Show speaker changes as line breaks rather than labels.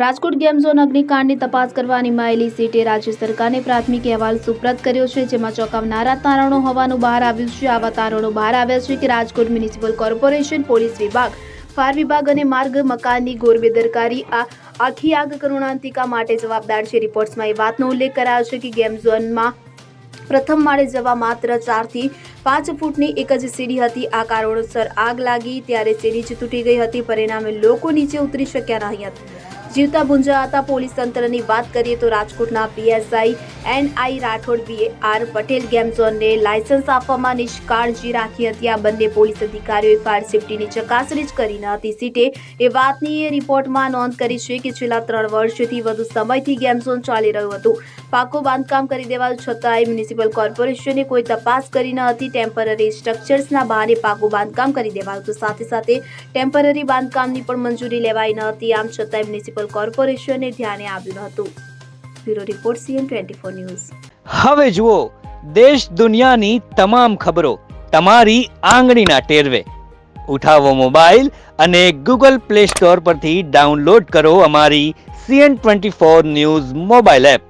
Rajkot game zone અગ્નિકાંડની તપાસ કરવાની માયેલી સીટે રાજ્ય સરકારને પ્રાથમિક અહેવાલ સુપ્રત કર્યો છે, જેમાં ચોંકાવનારા તારણો હોવાનું બહાર આવ્યું છે. આવા તારણો બહાર આવ્યા છે કે રાજકોટ મ્યુનિસિપલ કોર્પોરેશન, પોલીસ વિભાગ, ફાયર વિભાગ અને માર્ગ મકાનની ગોરબેદરકારી આ આખી આગ કરુણાંતિકા માટે જવાબદાર છે. રિપોર્ટ્સમાં એ વાતનો ઉલ્લેખ કરાયો છે કે ગેમ ઝોનમાં પ્રથમ માળે જવા માત્ર ચારથી પાંચ ફૂટની એક જ સીડી હતી. આ કારણોસર આગ લાગી ત્યારે સીડી જ તૂટી ગઈ હતી. પરિણામે લોકો નીચે ઉતરી શક્યા નહીં હતા. જીવતા ભૂંજાતા પોલીસ તંત્રની વાત કરીએ તો રાજકોટના PSI N I Rathod V R Patel game ઝોનને લાયસન્સ આપવામાં નિષ્કાળજી રાખી હતી. આ બંને પોલીસ અધિકારીઓએ ફાયર સેફટીની ચકાસણી જ કરી ન હતી. સીટે એ વાતની એ રિપોર્ટમાં નોંધ કરી છે કે છેલ્લા ત્રણ વર્ષથી વધુ સમયથી ગેમ ઝોન ચાલી રહ્યું હતું. પાકું બાંધકામ કરી દેવા છતાંય મ્યુનિસિપલ કોર્પોરેશને કોઈ તપાસ કરી ન હતી. ટેમ્પરરી સ્ટ્રક્ચર્સના બહાને પાકું બાંધકામ કરી દેવાયું હતું. સાથે સાથે ટેમ્પરરી બાંધકામની પણ મંજૂરી લેવાઈ ન હતી. આમ છતાંય મ્યુનિસિપલ કોર્પોરેશને ધ્યાને આવ્યું હતું. Bureau report CN twenty four news.
હવે જુઓ, દેશ દુનિયાની તમામ ખબરો તમારી આંગળીના ટેરવે. ઉઠાવો મોબાઈલ અને ગૂગલ પ્લે સ્ટોર પરથી ડાઉનલોડ કરો અમારી CN twenty four news mobile app.